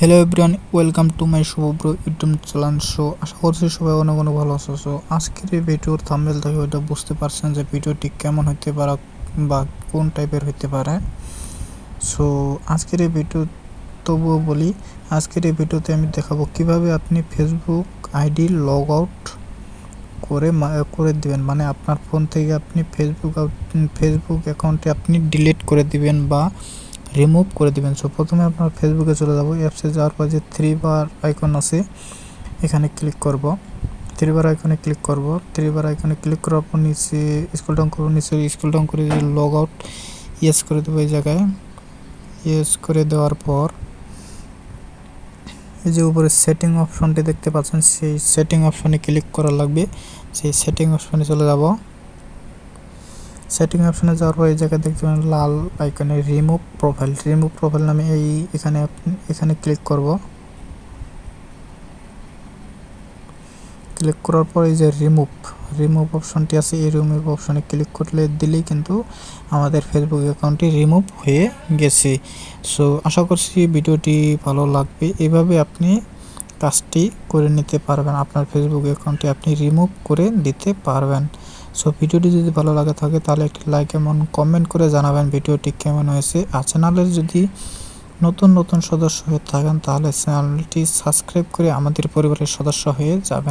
Hello everyone welcome to my Shubhabra YouTube channel show আশা করছি সবাই অনেক অনেক ভালো আছো। সো আজকের এই ভিডিওর থাম্বনেল থেকে ওইটা বুঝতে পারছেন যে ভিডিওটি কেমন হতে পারে বা কোন টাইপের হতে পারে। সো আজকের এই ভিডিও তবুও বলি, আজকের এই ভিডিওতে আমি দেখাবো কীভাবে আপনি ফেসবুক আইডি লগ আউট করে করে দিবেন। মানে আপনার ফোন থেকে আপনি ফেসবুক ফেসবুক অ্যাকাউন্টে আপনি ডিলিট করে দিবেন বা রিমুভ করে দিবেন। সো প্রথমে আপনার ফেসবুকে চলে যাব। অ্যাপসে যাওয়ার পর যে থ্রি বার আইকন আছে, এখানে ক্লিক করব। থ্রি বার আইকনে ক্লিক করব। থ্রি বার আইকনে ক্লিক করার পর নিচে স্কুল ডাউন করব। নিচে স্কুল ডাউন করে লগ আউট ইয়েস করে দেবো এই জায়গায়। ইয়েস করে দেওয়ার পর, এই যে উপরে সেটিং অপশনটি দেখতে পাচ্ছেন, সেই সেটিং অপশনে ক্লিক করা লাগবে। সেই সেটিং অপশনে চলে যাব। সেটিং অপশনে যাওয়ার পর এই জায়গায় দেখতে পাবেন লাল আইকনে রিমুভ প্রোফাইল রিমুভ প্রোফাইল নামে এই, এখানে এখানে ক্লিক করব। ক্লিক করার পর এই যে রিমুভ রিমুভ অপশনটি আছে, এই রিমুভ অপশনে ক্লিক করলে দিলেই কিন্তু আমাদের ফেসবুক অ্যাকাউন্টটি রিমুভ হয়ে গেছে। সো আশা করছি ভিডিওটি ভালো লাগবে। এভাবে আপনি কাজটি করে নিতে পারবেন। আপনার ফেসবুক অ্যাকাউন্টটি আপনি রিমুভ করে দিতে পারবেন। সো ভিডিওটি যদি ভালো লাগে থাকে, তাহলে একটি লাইক এবং কমেন্ট করে জানাবেন ভিডিওটি কেমন হয়েছে। আর চ্যানেলের যদি নতুন নতুন সদস্য হয়ে থাকেন, তাহলে চ্যানেলটি সাবস্ক্রাইব করে আমাদের পরিবারের সদস্য হয়ে যাবেন।